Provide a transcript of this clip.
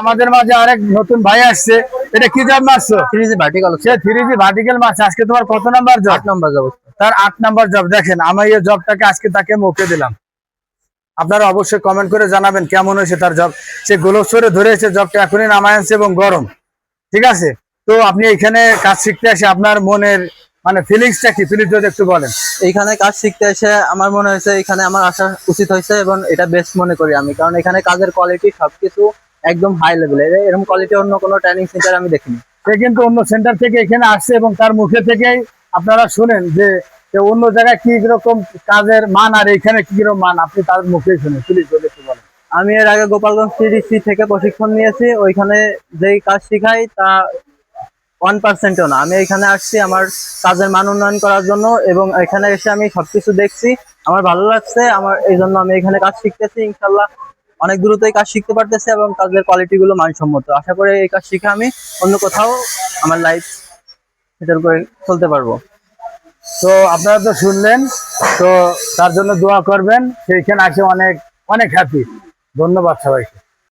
আমাদের মাঝে আরেক নতুন ভাই আসছে। এটা কি জব মারছো থ্রি জি ভার্টিকাল সে থ্রি জি ভার্টিক্যাল মাছ। আজকে তোমার কত নাম্বার জব আট নম্বর যাব তার আট নাম্বার জব দেখেন আমি এই জবটাকে আজকে তাকে মুখে দিলাম। আপনারা অবশ্যই কমেন্ট করে জানাবেন কেমন হয়েছে তার জব সে গোলসরে ধরেছে জবটা এখনই নামায় আনছে এবং গরম। ঠিক আছে? তো আপনি এখানে কাজ শিখতে আসে আপনার মনের মানে ফিলিংসটা কি? ফিলিংস যদি একটু বলেন। এইখানে কাজ শিখতে এসে আমার মনে হয়েছে এখানে আমার আসা উচিত হয়েছে এবং এটা বেস্ট মনে করি আমি। কারণ এখানে কাজের কোয়ালিটি সবকিছু একদম হাই লেভেলের এরকম কোয়ালিটি অন্য কোনো ট্রেনিং সেন্টার আমি দেখিনি। সে কিন্তু অন্য সেন্টার থেকে এখানে আসছে এবং তার মুখে থেকেই আপনারা শুনেন যে অন্য জায়গায় কি রকম কাজের মান আর এখানে কি রকম মান আপনি তার মুখেই শুনেন। প্লিজ বলেন। আমি এর আগে গোপালগঞ্জ সিডিসি থেকে প্রশিক্ষণ নিয়েছি। ওইখানে যেই কাজ শিখাই তা ওয়ান পার্সেন্টও না। আমি এখানে আসছি আমার কাজের মান উন্নয়ন করার জন্য এবং এখানে এসে আমি সবকিছু দেখছি। আমার ভালো লাগছে আমার এই জন্য আমি এখানে কাজ শিখতেছি ইনশাল্লাহ। অনেক দ্রুত এই কাজ শিখতে পারতেছে এবং কাজের কোয়ালিটি গুলো মানসম্মত। আশা করি এই কাজ শিখে আমি অন্য কোথাও আমার লাইফ সেটার করে চলতে পারব। তো আপনারা তো শুনলেন, তো তার জন্য দোয়া করবেন। সেইখানে আসে অনেক অনেক হ্যাপি ধন্যবাদ সবাইকে।